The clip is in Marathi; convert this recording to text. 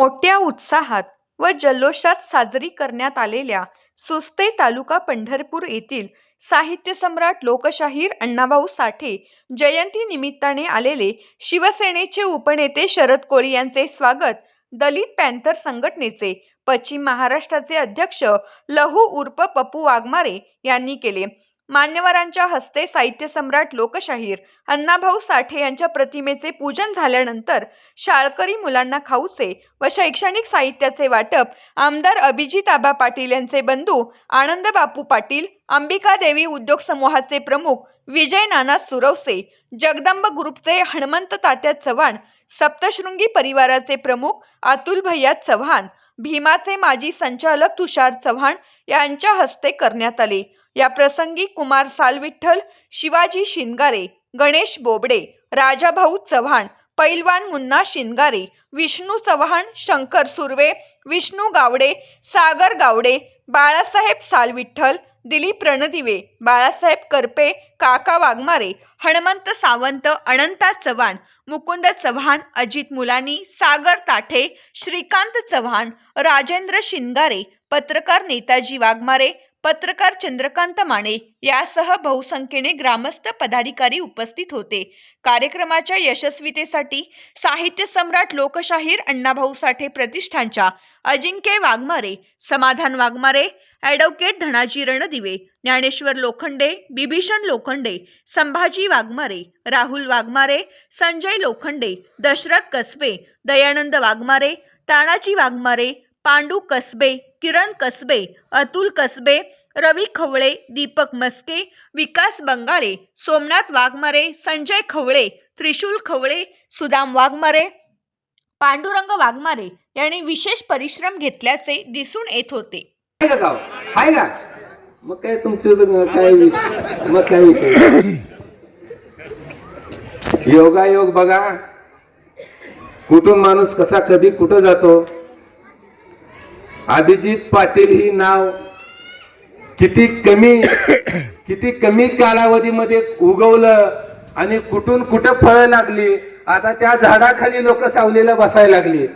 मोठ्या उत्साहात व जल्लोषात साजरी करण्यात आलेल्या सुस्ते तालुका पंढरपूर येथील साहित्य सम्राट लोकशाहीर अण्णाभाऊ साठे जयंती निमित्ताने आलेले शिवसेनेचे उपनेते शरद कोळी यांचे स्वागत दलित पॅन्थर संघटनेचे पश्चिम महाराष्ट्राचे अध्यक्ष लहू उर्फ पप्पू वाघमारे यांनी केले. मान्यवरांच्या हस्ते साहित्य सम्राट लोकशाहीर अण्णाभाऊ साठे यांच्या प्रतिमेचे पूजन झाल्यानंतर शाळकरी मुलांना खाऊचे व शैक्षणिक साहित्याचे वाटप आमदार अभिजित आबा पाटील यांचे बंधू आनंद बापू पाटील अंबिका देवी उद्योग समूहाचे प्रमुख विजय नाना सुरवसे जगदंब ग्रुपचे हनुमंत तात्या चव्हाण सप्तशृंगी परिवाराचे प्रमुख अतुल भैया चव्हाण भीमाचे माजी संचालक तुषार चव्हाण यांच्या हस्ते करण्यात आले. या प्रसंगी कुमार सालविठ्ठल शिवाजी शिनगारे गणेश बोबडे राजाभाऊ चव्हाण पैलवान मुन्ना शिनगारे विष्णू चव्हाण शंकर सुर्वे विष्णू गावडे सागर गावडे बाळासाहेब सालविठ्ठल दिलीप रणदिवे बाळासाहेब करपे काका वाघमारे हनुमंत सावंत अनंता चव्हाण मुकुंद चव्हाण अजित मुलानी सागर ताठे श्रीकांत चव्हाण राजेंद्र शिनगारे पत्रकार नेताजी वाघमारे पत्रकार चंद्रकांत माने यासह बहुसंख्येने ग्रामस्थ पदाधिकारी उपस्थित होते. कार्यक्रमाच्या यशस्वीतेसाठी साहित्य सम्राट लोकशाहीर अण्णाभाऊ साठे प्रतिष्ठानच्या अजिंक्य वाघमारे समाधान वाघमारे ॲडव्होकेट धनाजी रणदिवे ज्ञानेश्वर लोखंडे बिभीषण लोखंडे संभाजी वाघमारे राहुल वाघमारे संजय लोखंडे दशरथ कसबे दयानंद वाघमारे तानाजी वाघमारे पांडू कसबे किरण कसबे अतुल कसबे रवी खवळे दीपक मस्के विकास बंगाळे सोमनाथ वाघमारे संजय खवळे त्रिशूल खवळे सुदाम वाघमारे पांडुरंग वाघमारे यांनी विशेष परिश्रम घेतल्याचे दिसून येत होते. आहे का मग काय तुमचं काय मग काय विषय? योगायोग बघा. कुठून माणूस कसा कधी कुठं जातो? अभिजित पाटील ही नाव किती कमी किती कमी कालावधीमध्ये उगवलं आणि कुठून कुठं फळं लागली आता त्या झाडाखाली लोक सावलीला बसायला लागली.